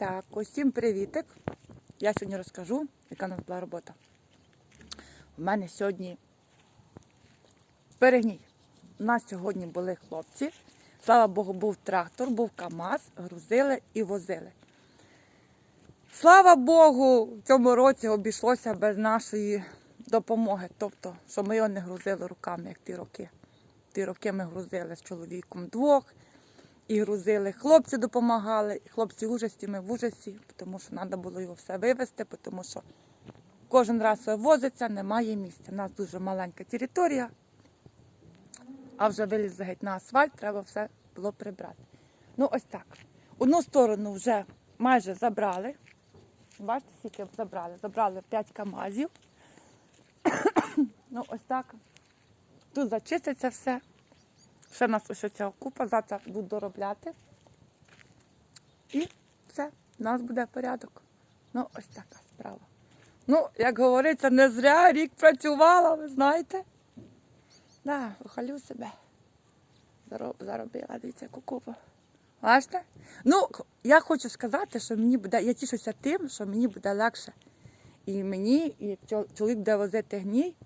Так, усім привітик. Я сьогодні розкажу, яка нас була робота. У мене сьогодні перегній. У нас сьогодні були хлопці. Слава Богу, був трактор, був КАМАЗ, грузили і возили. Слава Богу, в цьому році обійшлося без нашої допомоги. Тобто, що ми його не грузили руками, як ті роки. Ті роки ми грузили з чоловіком двох. І грузили. Хлопці допомагали, хлопці в ужасі, ми в ужасі, тому що треба було його все вивезти, тому що кожен раз вивозиться, немає місця. У нас дуже маленька територія, а вже вилізли геть на асфальт, треба все було прибрати. Ну, ось так. Одну сторону вже майже забрали. Бачите, скільки забрали? Забрали 5 камазів. ну, ось так. Тут зачиститься все. Ще в нас ось ця купа, завтра будуть доробляти. І все, у нас буде порядок. Ну, ось така справа. Ну, як говориться, не зря рік працювала, ви знаєте. Да, вихвалю себе. Заробила, дивіться, яку купу. Бачите? Ну, я хочу сказати, що мені буде, я тішуся тим, що мені буде легше. І мені, і чоловік буде возити гній,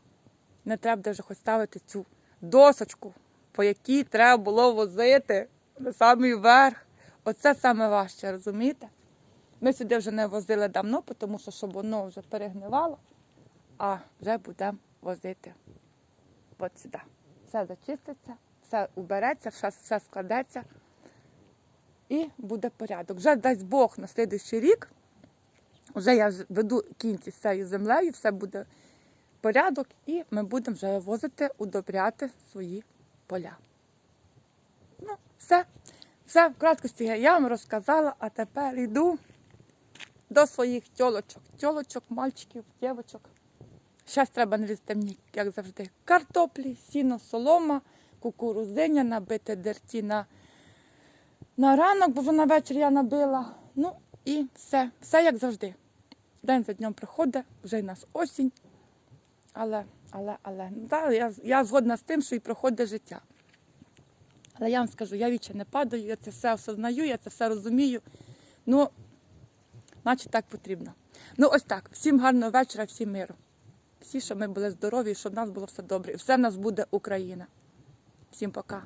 не треба вже хоч ставити цю досочку, по якій треба було возити на самий верх. Оце саме важче, розумієте? Ми сюди вже не возили давно, тому що щоб воно вже перегнивало, а вже будемо возити от сюди. Все зачиститься, все убереться, все, все складеться і буде порядок. Вже дасть Бог на слідуючий рік. Вже я веду кінці з цією землею, все буде порядок, і ми будемо вже вивозити, удобряти свої поля. Ну, все. Все, в краткості я вам розказала, а тепер йду до своїх тьолочок. Тьолочок, мальчиків, дівочок. Зараз треба нарізати мені, як завжди, картоплі, сіно, солома, кукурузиня, набити дерті на, на ранок, бо вона ввечері я набила. Ну і все, все як завжди. День за днем приходить, вже й нас осінь. Але, але, але, ну, да, я, я згодна з тим, що і проходить життя. Але я вам скажу, я віче не падаю, я це все осознаю, я це все розумію. Ну, наче так потрібно. Ну, ось так. Всім гарного вечора, всім миру. Всі, щоб ми були здорові, щоб в нас було все добре. І все в нас буде Україна. Всім пока.